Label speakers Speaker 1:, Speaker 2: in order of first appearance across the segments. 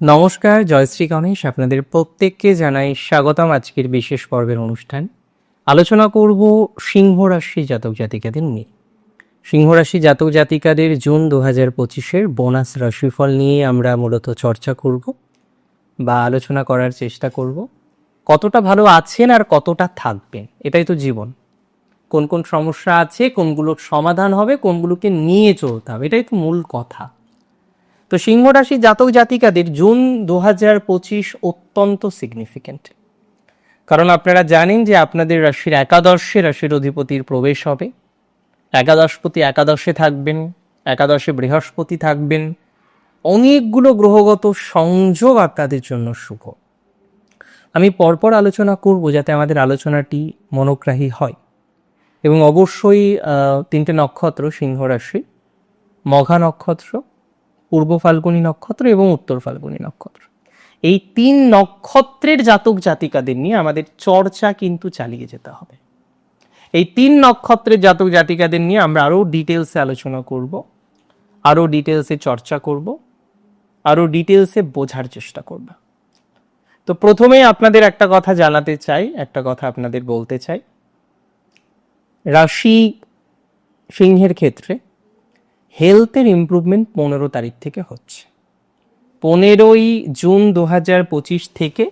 Speaker 1: নমস্কার জয়শ্রী গণেশ। আপনাদের প্রত্যেককে জানাই স্বাগতম আজকের বিশেষ পর্বের অনুষ্ঠান। আলোচনা করব সিংহ রাশি জাতক জাতিকাদের নিয়ে। সিংহ রাশি জাতক জাতিকাদের জুন দু হাজার পঁচিশের বোনাস রাশিফল নিয়ে আমরা মূলত চর্চা করব বা আলোচনা করার চেষ্টা করব। কতটা ভালো আছেন আর কতটা থাকবেন, এটাই তো জীবন। কোন কোন সমস্যা আছে, কোনগুলোর সমাধান হবে, কোনগুলোকে নিয়ে চলতে হবে, এটাই তো মূল কথা। তো সিংহ রাশি জাতক জাতিকাদের জুন দু হাজার পঁচিশ অত্যন্ত সিগনিফিক্যান্ট কারণ আপনারা জানেন যে আপনাদের রাশির একাদশে রাশির অধিপতির প্রবেশ হবে। একাদশপতি একাদশে থাকবেন, একাদশে বৃহস্পতি থাকবেন। অনেকগুলো গ্রহগত সংযোগ আপনাদের জন্য শুভ। আমি পরপর আলোচনা করব যাতে আমাদের আলোচনাটি মনোগ্রাহী হয়। এবং অবশ্যই তিনটে নক্ষত্র, সিংহ রাশি, মঘা নক্ষত্র পূর্ব ফাল্গুনী নক্ষত্র এবং উত্তর ফাল্গুনী নক্ষত্র। এই তিন নক্ষত্রের জাতক জাতিকাদের নিয়ে আমাদের চর্চা কিন্তু চালিয়ে যেতে হবে। এই তিন নক্ষত্রের জাতক জাতিকাদের নিয়ে আমরা আরও ডিটেলসে আলোচনা করব, আরও ডিটেলসে চর্চা করব, আরও ডিটেলসে বোঝার চেষ্টা করব। তো প্রথমেই আপনাদের একটা কথা জানাতে চাই, একটা কথা আপনাদের বলতে চাই। রাশি সিংহের ক্ষেত্রে হেলথের ইমপ্রুভমেন্ট পনেরো তারিখ থেকে হচ্ছে। পনেরোই জুন দু হাজার পঁচিশ থেকে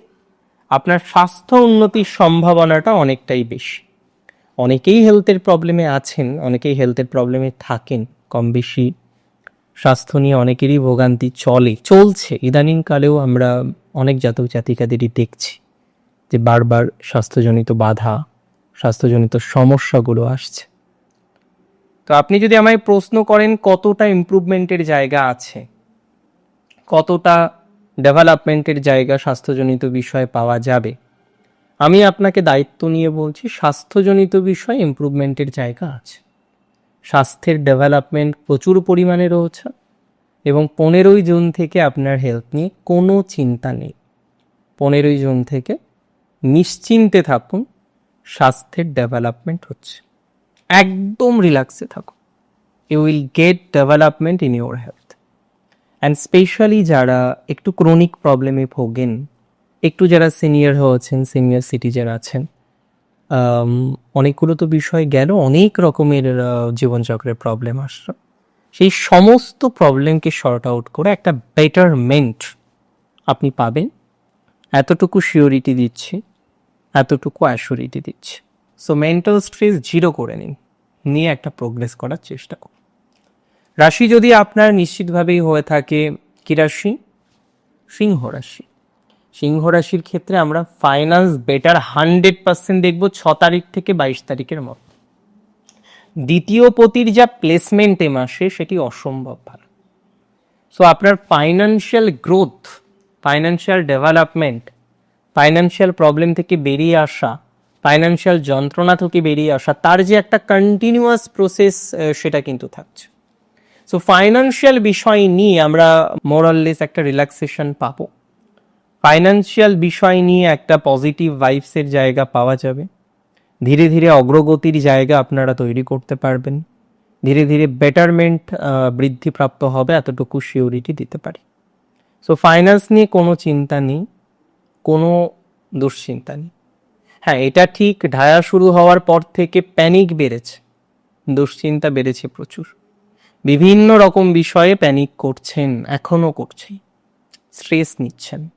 Speaker 1: আপনার স্বাস্থ্য উন্নতির সম্ভাবনাটা অনেকটাই বেশি। অনেকেই হেলথের প্রবলেমে আছেন, অনেকেই হেলথের প্রবলেমে থাকেন, কম বেশি। স্বাস্থ্য নিয়ে অনেকেরই ভোগান্তি চলে, চলছে। ইদানিংকালেও আমরা অনেক জাতক জাতিকাদেরই দেখছি যে বারবার স্বাস্থ্যজনিত বাধা, স্বাস্থ্যজনিত সমস্যাগুলো আসছে। তো আপনি যদি আমায় প্রশ্ন করেন কতটা ইমপ্রুভমেন্টের জায়গা আছে, কতটা ডেভেলপমেন্টের জায়গা স্বাস্থ্যজনিত বিষয়ে পাওয়া যাবে, আমি আপনাকে দায়িত্ব নিয়ে বলছি স্বাস্থ্যজনিত বিষয়ে ইমপ্রুভমেন্টের জায়গা আছে। স্বাস্থ্যের ডেভেলপমেন্ট প্রচুর পরিমাণে রয়েছে এবং পনেরোই জুন থেকে আপনার হেলথ নিয়ে কোনো চিন্তা নেই। পনেরোই জুন থেকে নিশ্চিন্তে থাকুন, স্বাস্থ্যের ডেভেলপমেন্ট হচ্ছে। একদম রিল্যাক্সে থাকো। You will get development in your health and specially যারা একটু ক্রনিক প্রবলেমে ভোগেন, একটু যারা সিনিয়র হয়েছেন সিনিয়র সিটিজেন আছেন অনেকগুলো তো বিষয় গেল, অনেক রকমের জীবনচক্রের প্রবলেম আসলো সেই সমস্ত প্রবলেমকে শর্ট আউট করে একটা বেটারমেন্ট আপনি পাবেন। এতটুকু শিওরিটি দিচ্ছি, এতটুকু অ্যাসিওরিটি দিচ্ছি। সো মেন্টাল স্ট্রেস জিরো করে নিন। নিয়ে একটা প্রোগ্রেস করার চেষ্টা করুন। রাশি যদি আপনার নিশ্চিতভাবেই হয়ে থাকে, কি রাশি? সিংহ রাশি। সিংহ রাশির ক্ষেত্রে আমরা ফাইন্যান্স বেটার হান্ড্রেড পার্সেন্ট দেখব ছ তারিখ থেকে বাইশ তারিখের মধ্যে। দ্বিতীয় পতির যা প্লেসমেন্ট এ মাসে, সেটি অসম্ভব ভালো। সো আপনার financial growth financial development financial problem থেকে বেরিয়ে আসা ফাইন্যান্সিয়াল যন্ত্রণা থেকে বেরিয়ে আসা, তার যে একটা কন্টিনিউয়াস প্রসেস সেটা কিন্তু থাকছে। সো ফাইন্যান্সিয়াল বিষয় নিয়ে আমরা মোরাললেস একটা রিল্যাক্সেশন পাবো। ফাইন্যান্সিয়াল বিষয় নিয়ে একটা পজিটিভ ভাইবসের জায়গা পাওয়া যাবে। ধীরে ধীরে অগ্রগতির জায়গা আপনারা তৈরি করতে পারবেন। ধীরে ধীরে বেটারমেন্ট বৃদ্ধিপ্রাপ্ত হবে, এতটুকু সিওরিটি দিতে পারি। সো ফাইন্যান্স নিয়ে কোনো চিন্তা নেই, কোনো দুশ্চিন্তা নেই। হ্যাঁ এটা ঠিক, ঢায়া শুরু হওয়ার পর থেকে প্যানিক বেড়েছে। দুশ্চিন্তা বেড়েছে প্রচুর। বিভিন্ন রকম বিষয়ে প্যানিক করছেন, এখনও করছে স্ট্রেস নিচ্ছেন।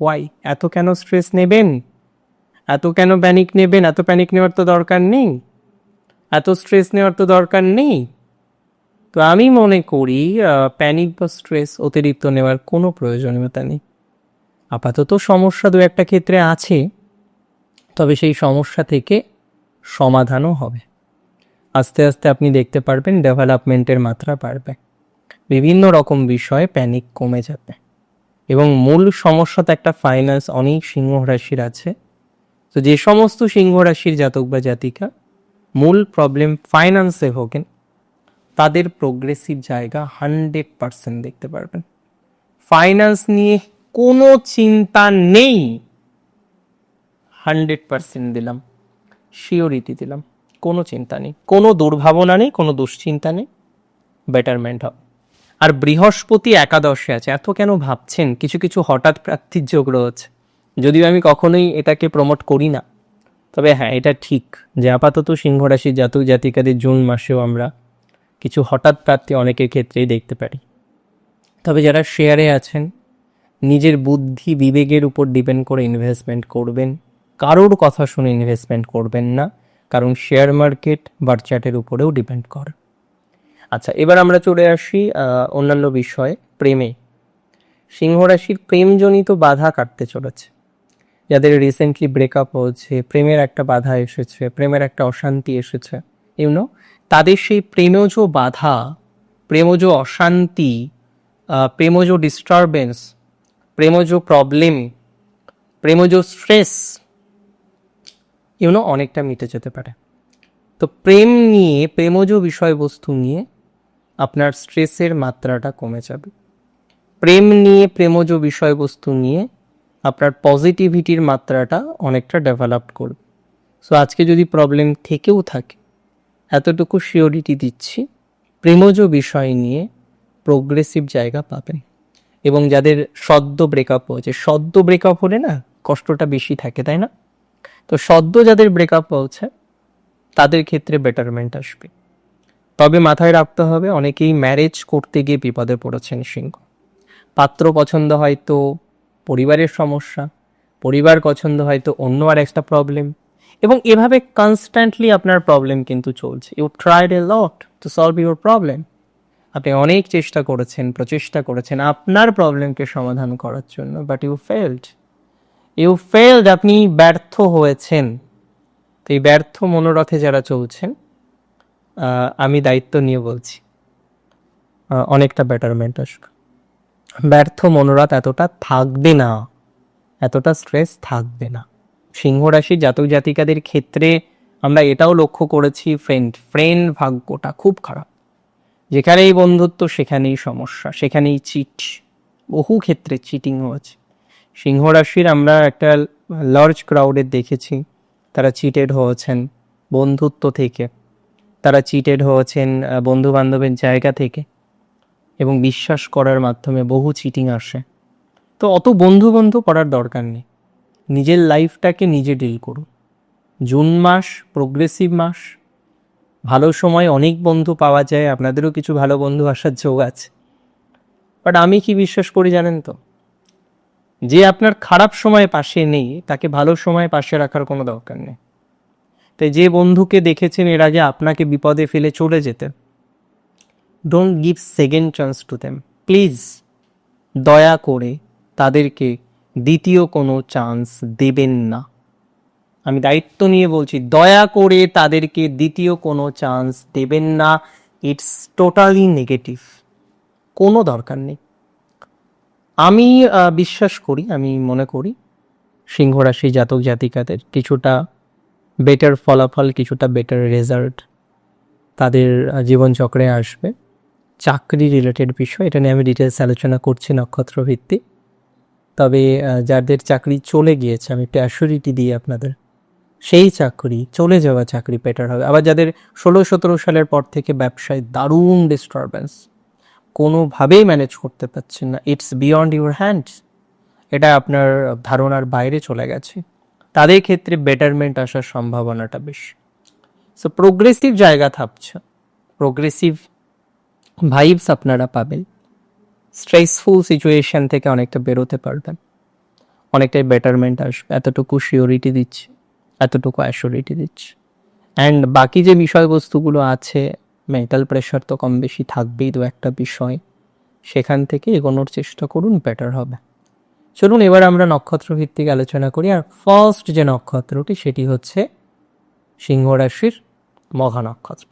Speaker 1: ওয়াই এত কেন স্ট্রেস নেবেন? এত কেন প্যানিক নেবেন? এত প্যানিক নেওয়ার তো দরকার নেই। এত স্ট্রেস নেওয়ার তো দরকার নেই। তো আমি মনে করি প্যানিক বা স্ট্রেস অতিরিক্ত নেওয়ার কোনো প্রয়োজনীয়তা নেই। আপাতত সমস্যা দু একটা ক্ষেত্রে আছে। তবে সেই সমস্যা থেকে সমাধানও হবে। আস্তে আস্তে আপনি দেখতে পারবেন ডেভেলপমেন্টের মাত্রা বাড়বে। বিভিন্ন রকম বিষয়ে প্যানিক কমে যাবে। এবং মূল সমস্যা তো একটা ফাইন্যান্স অনেক সিংহ রাশির আছে। তো যে সমস্ত সিংহ রাশির জাতক বা জাতিকা মূল প্রবলেম ফাইন্যান্সে ভোগেন, তাদের প্রোগ্রেসিভ জায়গা হান্ড্রেড পার্সেন্ট দেখতে পারবেন। ফাইন্যান্স নিয়ে কোনো চিন্তা নেই। হান্ড্রেড পার্সেন্ট দিলাম। শিওরিটি দিলাম। কোনো চিন্তা নেই। কোনো দুর্ভাবনা নেই, কোনো দুশ্চিন্তা নেই। বেটারমেন্ট হবে। আর বৃহস্পতি একাদশে আছে। এত কেন ভাবছেন? কিছু কিছু হঠাৎ প্রাপ্তির যোগ রয়েছে। যদিও আমি কখনোই এটাকে প্রমোট করি না। তবে হ্যাঁ এটা ঠিক যে আপাতত সিংহ রাশির জাতক জাতিকাদের জুন মাসেও আমরা কিছু হঠাৎ প্রার্থী অনেকের ক্ষেত্রেই দেখতে পারি। তবে যারা শেয়ারে আছেন, নিজের বুদ্ধি বিবেকের উপর ডিপেন্ড করে ইনভেস্টমেন্ট করবেন। কারোর কথা শুনে ইনভেস্টমেন্ট করবেন না, কারণ শেয়ার মার্কেট বার্চার্টের উপরেও ডিপেন্ড করে। আচ্ছা এবার আমরা চলে আসি অন্যান্য বিষয়ে, প্রেমে। সিংহ রাশির প্রেমজনিত বাধা কাটতে চলেছে। যাদের রিসেন্টলি ব্রেকআপ হয়েছে, প্রেমের একটা বাধা এসেছে, প্রেমের একটা অশান্তি এসেছে ইউনো তাদের সেই প্রেমজ বাধা, প্রেমজ অশান্তি প্রেমজ ডিস্টারবেন্স প্রেমজ প্রবলেম প্রেমজ স্ট্রেস ইউনো অনেকটা মিটে যেতে পারে। তো প্রেম নিয়ে, প্রেমজ বিষয়বস্তু নিয়ে আপনার স্ট্রেসের মাত্রাটা কমে যাবে। প্রেম নিয়ে, প্রেমজ বিষয়বস্তু নিয়ে আপনার পজিটিভিটির মাত্রাটা অনেকটা ডেভেলপ করবে। সো আজকে যদি প্রবলেম থেকেও থাকে, এতটুকু শিওরিটি দিচ্ছি, প্রেমজ বিষয় নিয়ে প্রোগ্রেসিভ জায়গা পাবেন। এবং যাদের সদ্য ব্রেকআপ হয়েছে, সদ্য ব্রেকআপ হলে না কষ্টটা বেশি থাকে, তাই না? তো সদ্য যাদের ব্রেকআপ হয়েছে তাদের ক্ষেত্রে বেটারমেন্ট আসবে। তবে মাথায় রাখতে হবে, অনেকেই ম্যারেজ করতে গিয়ে বিপদে পড়েছেন সিংহ। পাত্র পছন্দ হয়তো পরিবারের সমস্যা, পরিবার পছন্দ হয়তো অন্য আর একটা প্রবলেম এবং এভাবে কনস্ট্যান্টলি আপনার প্রবলেম কিন্তু চলছে। You tried a lot to solve your problem আপনি অনেক চেষ্টা করেছেন, প্রচেষ্টা করেছেন আপনার প্রবলেমকে সমাধান করার জন্য but you failed you failed আপনি ব্যর্থ হয়েছেন। তো এই ব্যর্থ মনোরথে যারা চলছেন আমি দায়িত্ব নিয়ে বলছি। অনেকটা বেটারমেন্ট আসবে ব্যর্থ মনোরথ এতটা থাকবে না। এতটা স্ট্রেস থাকবে না। সিংহ রাশি জাতক জাতিকাদের ক্ষেত্রে আমরা এটাও লক্ষ্য করেছি ফ্রেন্ড ফ্রেন্ড ভাগ্যটা খুব খারাপ। যেখানেই বন্ধুত্ব, সেখানেই সমস্যা, সেখানেই চিট বহু ক্ষেত্রে চিটিং হয়েছে সিংহ রাশির আমরা একটা লার্জ ক্রাউডের দেখেছি। তারা চিটেড হয়েছেন বন্ধুত্ব থেকে। তারা চিটেড হয়েছেন বন্ধু বান্ধবের জায়গা থেকে। এবং বিশ্বাস করার মাধ্যমে বহু চিটিং আসে। তো অত বন্ধু বন্ধু করার দরকার নেই। নিজের লাইফটাকে নিজে ডিল করুন। জুন মাস প্রোগ্রেসিভ মাস, ভালো সময়, অনেক বন্ধু পাওয়া যায়। আপনাদেরও কিছু ভালো বন্ধু আসার যোগ আছে। বাট আমি কি বিশ্বাস করি জানেন তো? যে আপনার খারাপ সময় পাশে নেই, তাকে ভালো সময় পাশে রাখার কোনো দরকার নেই। তাই যে বন্ধুকে দেখেছেন, এর আগে আপনাকে বিপদে ফেলে চলে যেতে। Don't give second chance to them please দয়া করে তাদেরকে দ্বিতীয় কোনো চান্স দেবেন না। আমি দায়িত্ব নিয়ে বলছি, দয়া করে তাদেরকে দ্বিতীয় কোনো চান্স দেবেন না। ইটস টোটালি নেগেটিভ কোনো দরকার নেই। আমি বিশ্বাস করি, আমি মনে করি সিংহ রাশি জাতক জাতিকাদের কিছুটা বেটার ফলাফল, কিছুটা বেটার রেজাল্ট তাদের জীবনচক্রে আসবে। চাকরি রিলেটেড বিষয়, এটা নিয়ে আমি ডিটেলস আলোচনা করছি নক্ষত্র ভিত্তিক তবে যাদের চাকরি চলে গিয়েছে, আমি একটু অ্যাসুরিটি দিই আপনাদের। সেই চাকরি, চলে যাওয়া চাকরি বেটার হবে। আবার যাদের ষোলো সতেরো সালের পর থেকে ব্যবসায় দারুণ ডিস্টারবেন্স কোনোভাবেই ম্যানেজ করতে পারছেন না। ইটস বিয়ন্ড ইউর হ্যান্ডস এটা আপনার ধারণার বাইরে চলে গেছে। তাদের ক্ষেত্রে বেটারমেন্ট আসার সম্ভাবনাটা বেশি। সো প্রোগ্রেসিভ জায়গা থাকছে প্রোগ্রেসিভ ভাইবস আপনারা পাবেন। স্ট্রেসফুল সিচুয়েশন থেকে অনেকটা বেরোতে পারবেন। অনেকটাই বেটারমেন্ট আসবে। এতটুকু শিওরিটি দিচ্ছে। এতটুকু অ্যাসিওরিটি দিচ্ছে। অ্যান্ড বাকি যে বিষয়বস্তুগুলো আছে মেন্টাল প্রেশার তো কম বেশি থাকবেই দু একটা বিষয়। সেখান থেকে এগোনোর চেষ্টা করুন, বেটার হবে। চলুন এবার আমরা নক্ষত্র ভিত্তিক আলোচনা করি, আর ফার্স্ট যে নক্ষত্রটি সেটি হচ্ছে সিংহ রাশির মঘা নক্ষত্র।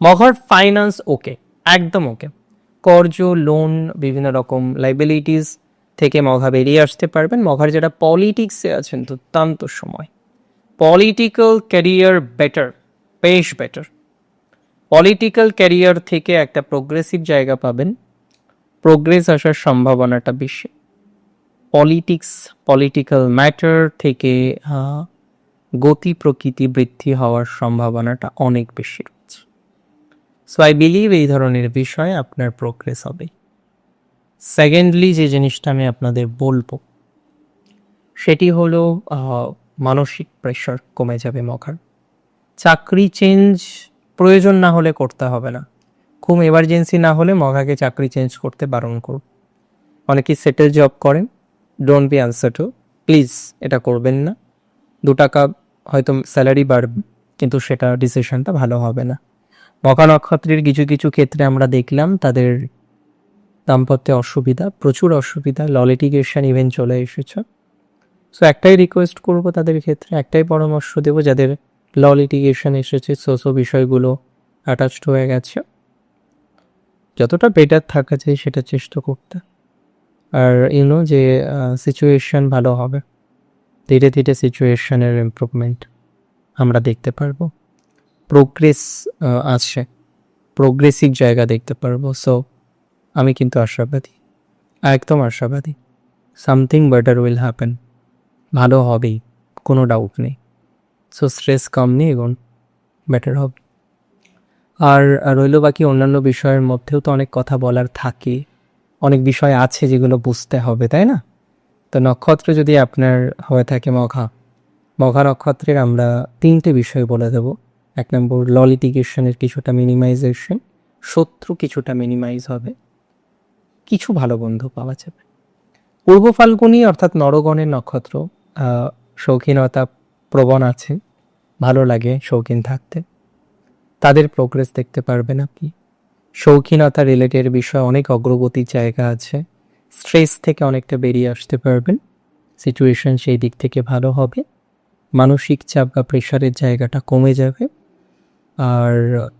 Speaker 1: মঘার ফাইন্যান্স ওকে একদম ওকে কর্জ লোন বিভিন্ন রকম লাইবিলিটিস থেকে মঘা বেরিয়ে আসতে পারবেন। মঘার যারা পলিটিক্সে আছেন, দুর্দান্ত সময়। পলিটিক্যাল ক্যারিয়ার বেটার বেশ বেটার পলিটিক্যাল ক্যারিয়ার থেকে একটা প্রোগ্রেসিভ জায়গা পাবেন। প্রোগ্রেস আসার সম্ভাবনাটা বেশি। পলিটিক্স পলিটিক্যাল ম্যাটার থেকে গতি প্রকৃতি বৃদ্ধি হওয়ার সম্ভাবনাটা অনেক বেশি রয়েছে। সো আই বিলিভ এই ধরনের বিষয়ে আপনার প্রোগ্রেস হবে। সেকেন্ডলি যে জিনিসটা আমি আপনাদের বলব, সেটি হলো মানসিক প্রেশার কমে যাবে মখার। চাকরি চেঞ্জ প্রয়োজন না হলে করতে হবে না। খুব এমার্জেন্সি না হলে মঘাকে চাকরি চেঞ্জ করতে বারণ করুন। অনেকেই সেটেল জব করেন don't be answer to please এটা করবেন না। দু টাকা হয়তো স্যালারি বাড়বে, কিন্তু সেটা ডিসিশনটা ভালো হবে না। মকা নক্ষত্রের কিছু কিছু ক্ষেত্রে আমরা দেখলাম তাদের দাম্পত্যে অসুবিধা, প্রচুর অসুবিধা ললিটিগেশন ইভেন্ট চলে এসেছে। সো একটাই রিকোয়েস্ট করব তাদের ক্ষেত্রে, একটাই পরামর্শ দেবো যাদের ল লিটিগেশন এসেছে সো সো বিষয়গুলো অ্যাটাচড হয়ে গেছে। যতটা বেটার থাকা যায় সেটা চেষ্টা করতে। আর ইউনো যে সিচুয়েশন ভালো হবে। ধীরে ধীরে সিচুয়েশনের ইমপ্রুভমেন্ট আমরা দেখতে পারব। প্রোগ্রেস আছে। প্রোগ্রেসিভ জায়গা দেখতে পারব। সো আমি কিন্তু আশাবাদী। একদম আশাবাদী। সামথিং বেটার উইল হ্যাপেন ভালো হবেই, কোনো ডাউট নেই। সো স্ট্রেস কম নিয়ে এগোন বেটার হবে। আর রইল বাকি অন্যান্য বিষয়ের মধ্যেও তো অনেক কথা বলার থাকে। অনেক বিষয় আছে যেগুলো বুঝতে হবে, তাই না? তো নক্ষত্র যদি আপনার হয়ে থাকে মঘা মঘা নক্ষত্রের আমরা তিনটে বিষয় বলে দেব। এক নম্বর ললিটিগেশনের কিছুটা মিনিমাইজেশন শত্রু কিছুটা মিনিমাইজ হবে। কিছু ভালো বন্ধু পাওয়া যাবে। পূর্ব ফাল্গুনি অর্থাৎ নরগণের নক্ষত্র শৌখিনতা প্রবণ আছে, ভালো লাগে শৌখিন থাকতে। তাদের প্রোগ্রেস দেখতে পারবেন আপনি। শৌখিনতা রিলেটেড বিষয়ে অনেক অগ্রগতির জায়গা আছে। স্ট্রেস থেকে অনেকটা বেরিয়ে আসতে পারবেন। সিচুয়েশন সেই দিক থেকে ভালো হবে। মানসিক চাপ বা প্রেশারের জায়গাটা কমে যাবে। আর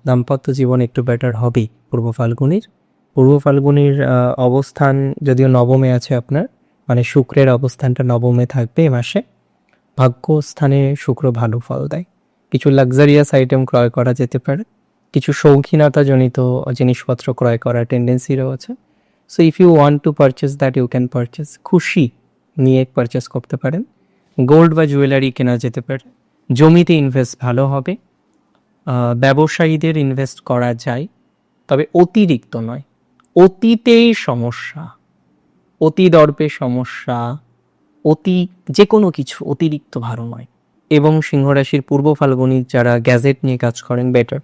Speaker 1: দাম্পত্য জীবন একটু বেটার হবেই পূর্ব ফাল্গুনির। পূর্ব ফাল্গুনির অবস্থান যদিও নবমে আছে আপনার মানে শুক্রের অবস্থানটা নবমে থাকবে এ মাসে। ভাগ্যস্থানে শুক্র ভালো ফল দেয়। কিছু লাক্সারিয়াস আইটেম ক্রয় করা যেতে পারে। কিছু শৌখিনতাজনিত জিনিসপত্র ক্রয় করার টেন্ডেন্সি রয়েছে। So if you want to purchase that you can purchase খুশি নিয়ে পারচেস করতে পারেন। গোল্ড বা জুয়েলারি কেনা যেতে পারে। জমিতে ইনভেস্ট ভালো হবে। ব্যবসায়ীদের ইনভেস্ট করা যায়। তবে অতিরিক্ত নয়। অতীতেই সমস্যা। অতি দর্পে সমস্যা। অতি যে কোনো কিছু অতিরিক্ত ভালো নয় এবং সিংহরাশির পূর্ব ফাল্গুনি যারা গ্যাজেট নিয়ে কাজ করেন বেটার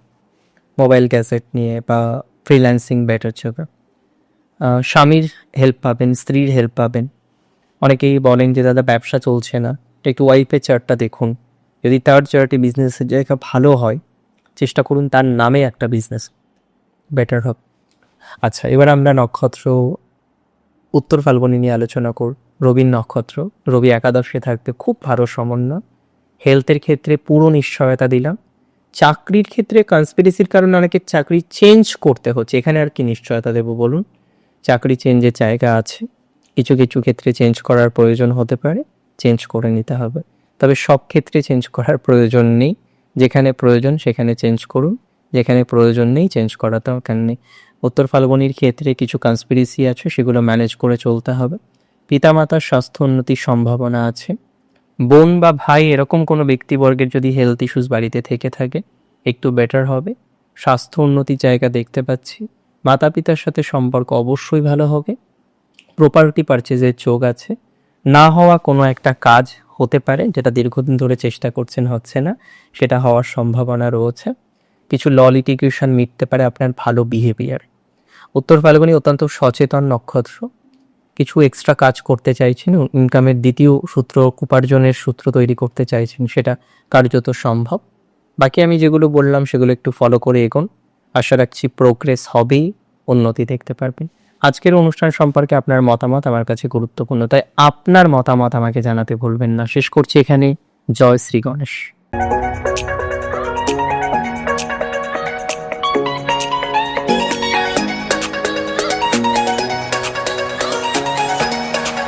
Speaker 1: মোবাইল গ্যাজেট নিয়ে বা ফ্রিল্যান্সিং বেটার যাবে স্বামীর হেল্প পাবেন, স্ত্রীর হেল্প পাবেন। অনেকেই বলেন যে, দাদা, ব্যবসা চলছে না। একটু ওয়াইফের চার্টটা দেখুন। যদি তার চার্টে বিজনেসের জায়গা ভালো হয়, চেষ্টা করুন তার নামে একটা বিজনেস বেটার হবে আচ্ছা এবার আমরা নক্ষত্র উত্তর ফাল্গুনি নিয়ে আলোচনা কর রবির নক্ষত্র। রবি একাদশে থাকতে খুব ভালো সমন্বয়। হেলথের ক্ষেত্রে পুরো নিশ্চয়তা দিলাম। চাকরির ক্ষেত্রে কনস্পিরেসির কারণে অনেকে চাকরি চেঞ্জ করতে হচ্ছে। এখানে আর কি নিশ্চয়তা দেবো বলুন? চাকরি চেঞ্জের জায়গা আছে। কিছু কিছু ক্ষেত্রে চেঞ্জ করার প্রয়োজন হতে পারে। চেঞ্জ করে নিতে হবে। তবে সব ক্ষেত্রে চেঞ্জ করার প্রয়োজন নেই। যেখানে প্রয়োজন সেখানে চেঞ্জ করুন। যেখানে প্রয়োজন নেই চেঞ্জ করা দরকার নেই। উত্তর ফাল্গুনির ক্ষেত্রে কিছু কনস্পিরেসি আছে, সেগুলো ম্যানেজ করে চলতে হবে। পিতামাতার স্বাস্থ্য উন্নতির সম্ভাবনা আছে। বোন বা ভাই এরকম কোনো ব্যক্তিবর্গের যদি হেলথ ইস্যুস বাড়িতে থেকে থাকে, একটু বেটার হবে। স্বাস্থ্য উন্নতির জায়গা দেখতে পাচ্ছি। মাতা পিতার সাথে সম্পর্ক অবশ্যই ভালো হবে। প্রপার্টি পারচেজের চোখ আছে। না হওয়া কোনো একটা কাজ হতে পারে, যেটা দীর্ঘদিন ধরে চেষ্টা করছেন, হচ্ছে না। সেটা হওয়ার সম্ভাবনা রয়েছে। কিছু ল মিটতে পারে আপনার ভালো বিহেভিয়ার উত্তর ফাল্গুনি অত্যন্ত সচেতন নক্ষত্র। কিছু এক্সট্রা কাজ করতে চাইছেন ইনকামের দ্বিতীয় সূত্র, উপার্জনের সূত্র তৈরি করতে চাইছেন, সেটা কার্যত সম্ভব? বাকি আমি যেগুলো বললাম, সেগুলো একটু ফলো করে এগোন। আশা রাখছি প্রোগ্রেস হবেই, উন্নতি দেখতে পারবেন। আজকের অনুষ্ঠান সম্পর্কে আপনার মতামত আমার কাছে গুরুত্বপূর্ণ, তাই আপনার মতামত আমাকে জানাতে ভুলবেন না। শেষ করছি এখানে, জয় শ্রী গণেশ।